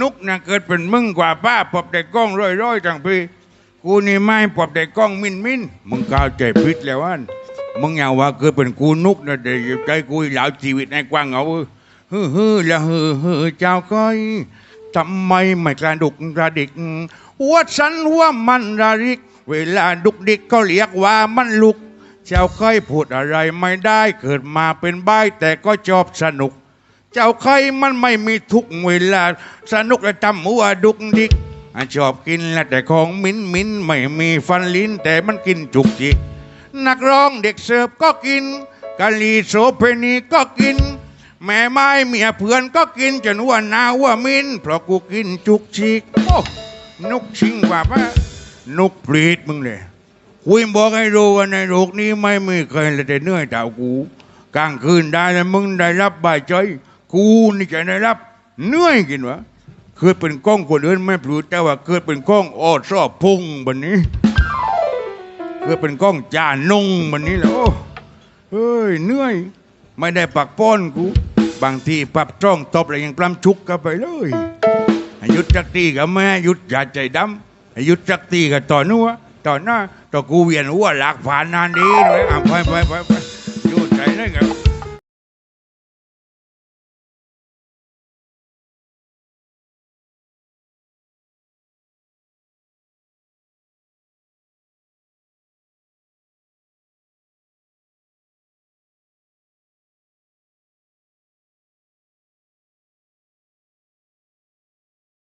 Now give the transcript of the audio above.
นุกนะเกิดเป็นมึงกว่าป้าปอบแต่กล้องร้อยร้อยๆจังพี่กูนี่ไม่ปอบแต่กล้องมินมินมึงเข้าใจผิดแล้วอันมึงอย่าว่าเกิดเป็นกูนุกนะเดี๋ยวใจกูเหลาชีวิตในกว้างเอาฮือฮือละฮือฮือเจ้าก้อยทำไมไม่กระดุกกระดิกว่าฉันว่ามันระริก เวลาดุกดิกก็เรียกว่ามันลุกเจ้าเคยพูดอะไรไม่ได้เกิดมาเป็นใบายแต่ก็ชอบสนุก เจ้าเคยมันไม่มีทุกเวลา สนุกและจำหัวดุกดิกชอบกินและแต่ของมิ้นมิ้นไม่มีฟันลิ้นแต่มันกินจุกจิก นักร้องเด็กเสิร์ฟก็กินกะลีโสเพณีก็กิน แม่ไม้เมียเพื่อนก็กินจนว่านาว่ามินเพราะกูกินจุกจิกโอ้นกชิงกว่าปะนกปลีดมึงเลยคุยบอกให้รู้ว่าในโลกนี้ไม่มีใครเลยแต่เหนื่อยเท่ากูกลางคืนได้แล้วมึงได้รับบายใจ กูนี่จะได้รับเหนื่อยกินวะเคยเป็นกล้องคนอื่นไม่ปลูดแต่ว่าเคยเป็นกล้องออดซอบพุงบันนี้เคยเป็นกล้องจานนงบันนี้แล้วเฮ้ยเหนื่อย ไม่ได้ปักป้อนกูบางทีปรับจ้องตบอะไรยังปล้ำชุกกันไปเลยหยุดจักตีกับแม่หยุดอย่าใจดำหยุดจักตีกับต่อนัวต่อหน้าต่อกูเวียนหัวหลักผ่านนานดีเลยอะไปไปไปไปหยุดใจได้กับ